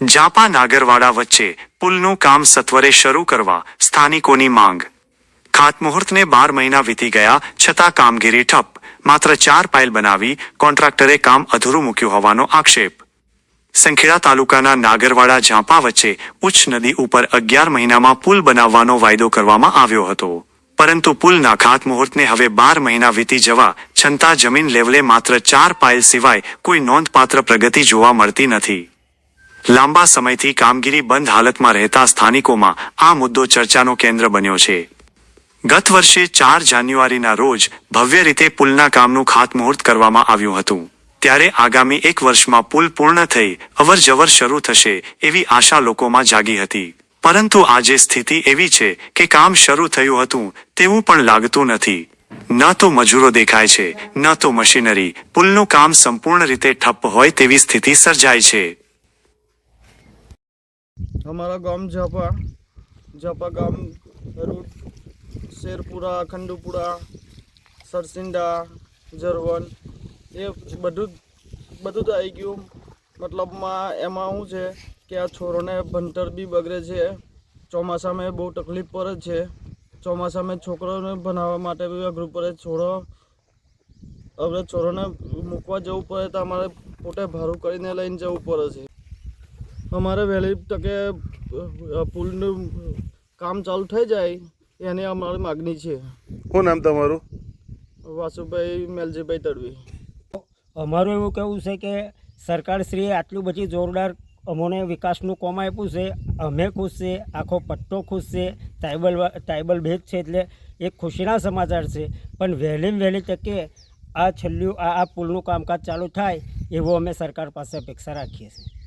જાપા નાગરવાડા વચ્ચે પુલનું કામ સત્વરે શરૂ કરવા સ્થાનિકોની માંગ. ખાતમુહૂર્તને બાર મહિના વીતી ગયા છતાં કામગીરી ઠપ. માત્ર ચાર પાયલ બનાવી કોન્ટ્રાક્ટરે કામ અધૂરું મૂક્યું હોવાનો આક્ષેપ. સંખેડા તાલુકાના નાગરવાડા ઝાંપા વચ્ચે ઉચ્ચ નદી ઉપર અગિયાર મહિનામાં પુલ બનાવવાનો વાયદો કરવામાં આવ્યો હતો. પરંતુ પુલના ખાતમુહૂર્તને હવે બાર મહિના વીતી જવા છતાં જમીન લેવલે માત્ર ચાર પાયલ સિવાય કોઈ નોંધપાત્ર પ્રગતિ જોવા મળતી નથી. લાંબા સમયથી કામગીરી બંધ હાલતમાં રહેતા સ્થાનિકોમાં આ મુદ્દો ચર્ચાનો કેન્દ્ર બન્યો છે. ગત વર્ષે ચાર જાન્યુઆરીના રોજ ભવ્ય રીતે પુલના કામનું ખાતમુહૂર્ત કરવામાં આવ્યું હતું. ત્યારે આગામી એક વર્ષમાં પુલ પૂર્ણ થઈ અવરજવર શરૂ થશે એવી આશા લોકોમાં જાગી હતી. પરંતુ આજે સ્થિતિ એવી છે કે કામ શરૂ થયું હતું તેવું પણ લાગતું નથી. ન તો મજૂરો દેખાય છે, ન તો મશીનરી. પુલનું કામ સંપૂર્ણ રીતે ઠપ્પ હોય તેવી સ્થિતિ સર્જાય છે. અમારા ગામ ઝાપા ઝાપા ગામ ભરૂચ શેરપુરા, ખંડુપુરા, સરસિંડા, જરવન, એ બધું બધું જ આવી ગયું. મતલબમાં એમાં શું છે કે આ છોરોને ભણતર બી બગડે છે. ચોમાસામાં બહુ તકલીફ પડે છે. ચોમાસામાં છોકરોને ભણાવવા માટે બી અઘરું પડે છોરો હવે છોરોને મૂકવા જવું પડે તો અમારે પોતે ભારું કરીને લઈને જવું પડે છે. અમારે વહેલી તકે પુલનું કામ ચાલુ થઈ જાય એની અમારી માગણી છે. શું નામ તમારું? વાસુભાઈ મેલજીભાઈ તડવી. અમારું એવું કહેવું છે કે સરકારશ્રીએ આટલું બધી જોરદાર અમોને વિકાસનું કોમ આપ્યું છે. અમે ખુશ છે આખો પટ્ટો ખુશ છે ટ્રાઇબલ ટ્રાઇબલ ભેદ છે એટલે એક ખુશીના સમાચાર છે. પણ વહેલી વહેલી તકે આ છેલ્લું આ આ પુલનું કામકાજ ચાલુ થાય એવો અમે સરકાર પાસે અપેક્ષા રાખીએ છીએ.